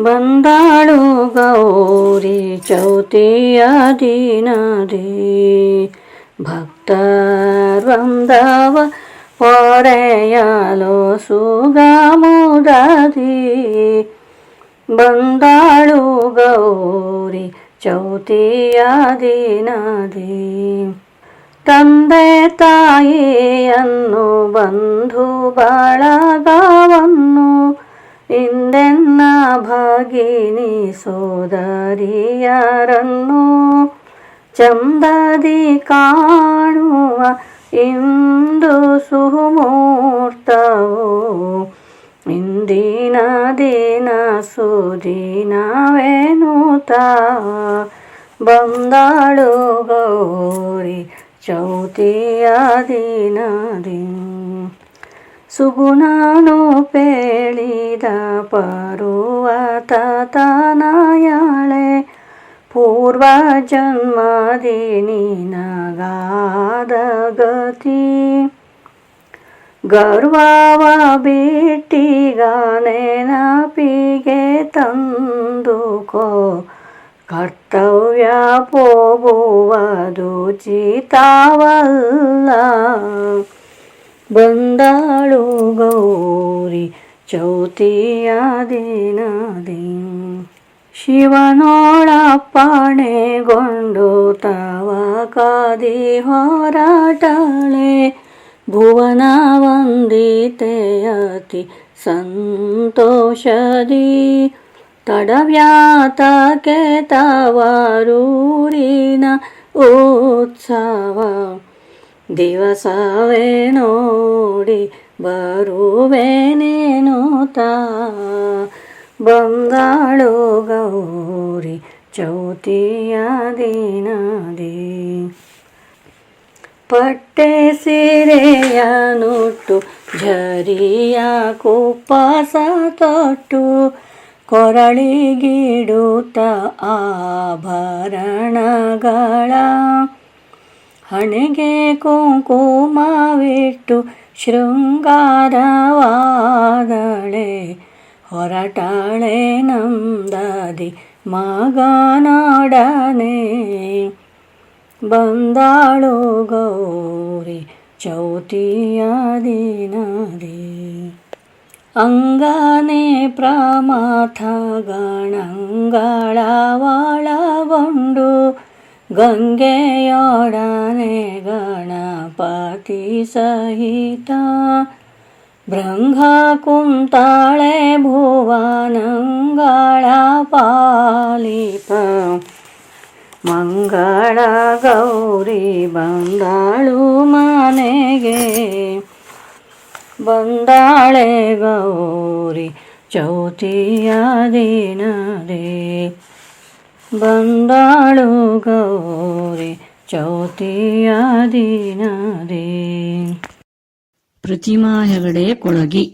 ಬಂದಾಳು ಗೌರಿ ಚೌತಿಯ ದಿನದಿ. ಭಕ್ತರ್ವಂದವ ಪೊರೆಯಲು ಸುಗಮುದದಿ. ಬಂದಾಳು ಗೌರಿ ಚೌತಿಯ ದಿನದಿ. ತಂದೆ ತಾಯಿಯನ್ನು ಬಂಧು ಬಳಗವನ್ನು ಭಗಿನಿ ಸೋದರಿಯರನ್ನು ಚಂದದಿ ಕಾಣುವ ಇಂದು ಸುಮೂರ್ತವು? ಇಂದಿನ ದಿನ ಸುದಿನವೇನುತ ಬಂದಾಳು ಗೌರಿ ಚೌತಿಯ ದಿನದಿ ಸುಗುಣನು ಪೇಳಿದ ಪರ್ವತ ತನಯಾಳೆ ಪೂರ್ವ ಜನ್ಮದಿ ನಿನಗಾದ ಗತಿ. ಗರ್ವವ ಬಿಟ್ಟಿಗ ನೆನಪಿಗೆ ತಂದುಕೋ ಕರ್ತವ್ಯ ಪೋಗುವುದು ಚಿತಾವಲ್ಲ. ಬಂದಾಳು ಗೌರಿ ಚೌತಿಯ ದಿನದಿ ಶಿವನೋಳಪ್ಪಣೆಗೊಂಡು ತವ ಕಾದಿ ಹೊರಟಳೆ. ಭುವನ ವಂದಿತೆಯತಿ ಸಂತೋಷದಿ. ತಡವ್ಯಾತಕ್ಕೆ ತವರೂರಿನ ಉತ್ಸವ. ದಿವಸವೇ ನೋಡಿ ಬರುವೆನೇನು ತಾ? ಬಂದಾಳು ಗೌರಿ ಚೌತಿಯ ದಿನದಿ ಪಟ್ಟೆ ಸೀರೆಯ ನುಟ್ಟು ಝರಿಯ ಕುಪ್ಪಸ ತೊಟ್ಟು ಕೊರಳಿಗಿಡುತ್ತ ಆಭರಣಗಳ ಹಣೆಗೆ ಕುಂಕುಮವಿಟ್ಟು ಶೃಂಗಾರವಾದಳೆ. ಹೊರಟಾಳೆ ನಂದದಿ ಮಗನೊಡನೆ ಬಂದಾಳು ಗೌರಿ ಚೌತಿಯ ದಿನದಿ. ಅಂಗನೆ ಪ್ರಮಾಥ ಗಣಗಳ ಒಳಗೊಂಡು ಗಂಗೆಯೊಡನೆ ಗಣಪತಿ ಸಹಿತ. ಭೃಂಗ ಕುಂತಾಳೆ ಭುವನಂಗಳ ಪಾಲಿತ. ಮಂಗಳ ಗೌರಿ ಬಂದಾಳು ಮನೆಗೆ. ಬಂದಾಳೆ ಗೌರಿ ಚೌತಿಯ ದಿನದೇ. ಬಂದಾಳು ಗೌರಿ ಚೌತಿಯ ದಿನದೇ ಪ್ರತಿಮಾ ಹೆಗಡೆ ಕೊಳಗಿ.